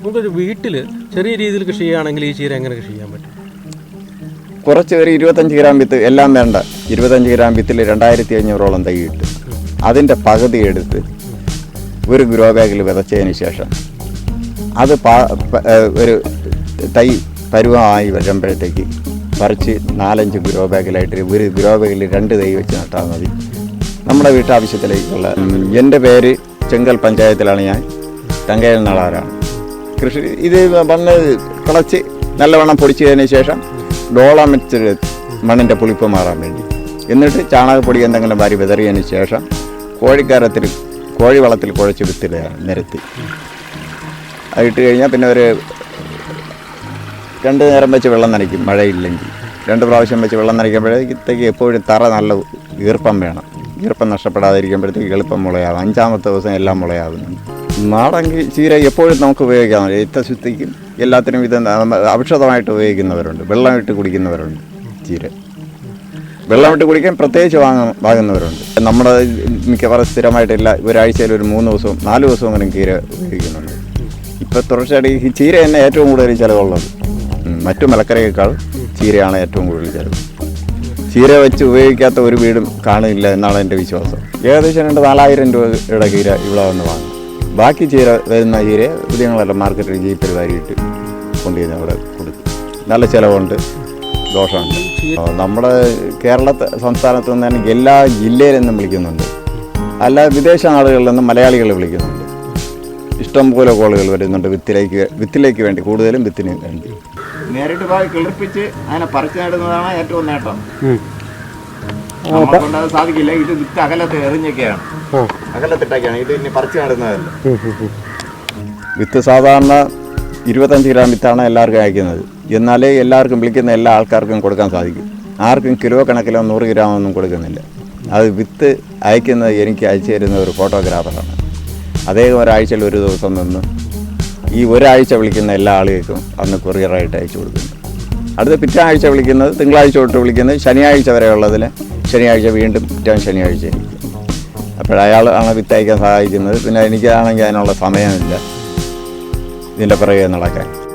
നമുക്കൊരു വീട്ടിൽ ചെറിയ രീതിയിൽ കൃഷി ചെയ്യുകയാണെങ്കിൽ ഈ ചീര എങ്ങനെ കൃഷി ചെയ്യാൻ പറ്റും? കുറച്ച് ഒരു ഇരുപത്തഞ്ച് ഗ്രാം വിത്ത് എല്ലാം വേണ്ട. ഇരുപത്തഞ്ച് ഗ്രാം വിത്തിൽ രണ്ടായിരത്തി അഞ്ഞൂറോളം തൈ കിട്ടും അതിന്റെ പകുതി എടുത്ത് ഒരു ഗ്രോ ബാഗിൽ വിതച്ചതിന് ശേഷം അത് ഒരു തൈ പരുവമായി വരുമ്പോഴത്തേക്ക് പറിച്ച് നാലഞ്ച് ഗ്രോ ബാഗിലായിട്ട് ഒരു ഗ്രോ ബാഗിൽ രണ്ട് തൈ വെച്ച് നട്ടാൽ മതി. നമ്മുടെ വീട്ടാവശ്യത്തിലേക്കുള്ള എന്റെ പേര് ചെങ്കൽ പഞ്ചായത്തിലാണ് ഞാൻ. തങ്കയൽ നളാരാണ്. കൃഷി ഇത് വന്ന് കിളച്ച് നല്ലവണ്ണം പൊടിച്ചതിന് ശേഷം ഡോളമിച്ച് മണ്ണിന്റെ പുളിപ്പ് മാറാൻ വേണ്ടി. എന്നിട്ട് ചാണകപ്പൊടി എന്തെങ്കിലും വാരി വിതറിയതിന് ശേഷം കോഴിക്കാരത്തിൽ കോഴി വളത്തിൽ കുഴച്ച് വിത്തിടുക നിരത്തി. അതിട്ട് കഴിഞ്ഞാൽ പിന്നെ ഒരു രണ്ട് നേരം വെച്ച് വെള്ളം നനയ്ക്കും മഴയില്ലെങ്കിൽ. രണ്ട് പ്രാവശ്യം വെച്ച് വെള്ളം നനയ്ക്കുമ്പോഴത്തേക്ക് എപ്പോഴും തറ നല്ല ഈർപ്പം വേണം. ഈർപ്പം നഷ്ടപ്പെടാതിരിക്കുമ്പോഴത്തേക്ക് എളുപ്പം മുളയാകും. അഞ്ചാമത്തെ ദിവസം എല്ലാം മുളയാകുന്നുണ്ട്. നാടൻ ചീര എപ്പോഴും നമുക്ക് ഉപയോഗിക്കാം രക്തശുദ്ധിക്കും എല്ലാത്തിനും ഇത് ഔഷധമായിട്ട് ഉപയോഗിക്കുന്നവരുണ്ട്. വെള്ളം ഇട്ട് കുടിക്കുന്നവരുണ്ട് ചീര. വെള്ളം ഇട്ട് കുടിക്കാൻ പ്രത്യേകിച്ച് വാങ്ങ വാങ്ങുന്നവരുണ്ട്. നമ്മുടെ മിക്കവാറും സ്ഥിരമായിട്ടില്ല ഒരാഴ്ചയിൽ ഒരു മൂന്ന് ദിവസവും നാല് ദിവസവും അങ്ങനെ ചീര ഉപയോഗിക്കുന്നുണ്ട്. ഇപ്പോൾ തുടർച്ചയായിട്ട് ചീര തന്നെ ഏറ്റവും കൂടുതൽ ചിലവുള്ളത്. മറ്റു മലക്കറിയേക്കാൾ ചീരയാണ് ഏറ്റവും കൂടുതൽ ചിലവ്. ചീര വെച്ച് ഉപയോഗിക്കാത്ത ഒരു വീടും കാണില്ല എന്നാണ് എന്റെ വിശ്വാസം. ഏകദേശം രണ്ട് നാലായിരം രൂപയുടെ ചീര ഇവിടെ വന്ന് വാങ്ങും. ബാക്കി ചീര വരുന്ന ചീര പുതിയങ്ങളെല്ലാം മാർക്കറ്റിൽ ജീപ്പിൽ വാരിയിട്ട് കൊണ്ടുവന്ന് അവിടെ കൊടുക്കും നല്ല ചിലവുണ്ട് ദോഷമുണ്ട്. നമ്മുടെ കേരള സംസ്ഥാനത്ത് നിന്ന് തന്നെ എല്ലാ ജില്ലയിൽ നിന്നും വിളിക്കുന്നുണ്ട്. അല്ല വിദേശ നാടുകളിൽ നിന്നും മലയാളികൾ വിളിക്കുന്നുണ്ട്. ഇഷ്ടംപോലെ കോളുകൾ വരുന്നുണ്ട് വിത്തിലേക്ക് വിത്തിലേക്ക് വേണ്ടി കൂടുതലും വിത്തിന് വേണ്ടി. നേരിട്ട് പോയി കിളിർപ്പിച്ച് അതിനെ പറിച്ചു നേടുന്നതാണ് ഏറ്റവും നേട്ടം. നമ്മളെ കൊണ്ട് സാധിക്കില്ല. ഇത് വിത്ത് അകലത്ത് എറിഞ്ഞൊക്കെയാണ്. അകലത്തിട്ടൊക്കെയാണ്. ഇത് ഇനി പറിച്ചു നടുന്നതല്ല വിത്ത് സാധാരണ ഇരുപത്തഞ്ച് ഗ്രാം വിത്താണ് എല്ലാവർക്കും അയക്കുന്നത്. എന്നാലേ എല്ലാവർക്കും വിളിക്കുന്ന എല്ലാ ആൾക്കാർക്കും കൊടുക്കാൻ സാധിക്കും. ആർക്കും കിലോ കണക്കിലോ നൂറ് ഗ്രാം ഒന്നും കൊടുക്കുന്നില്ല. അത് വിത്ത് അയക്കുന്നത് എനിക്ക് അയച്ചു തരുന്ന ഒരു ഫോട്ടോഗ്രാഫറാണ്. അദ്ദേഹം ഒരാഴ്ചയിൽ ഒരു ദിവസം നിന്ന് ഈ ഒരാഴ്ച വിളിക്കുന്ന എല്ലാ ആളുകൾക്കും അന്ന് കൊറിയറായിട്ട് അയച്ചു കൊടുക്കുന്നു അടുത്ത പിറ്റാഴ്ച വിളിക്കുന്നത് തിങ്കളാഴ്ച തൊട്ട് വിളിക്കുന്നത് ശനിയാഴ്ച വരെ ഉള്ളതിൽ ശനിയാഴ്ച വീണ്ടും പിറ്റേ ശനിയാഴ്ച എനിക്ക്. അപ്പോഴയാൾ ആണ് വിത്തയക്കാൻ സഹായിക്കുന്നത്. പിന്നെ എനിക്കാണെങ്കിൽ അതിനുള്ള സമയമില്ല. ഇതിന്റെ പിറകെ നടക്കാൻ.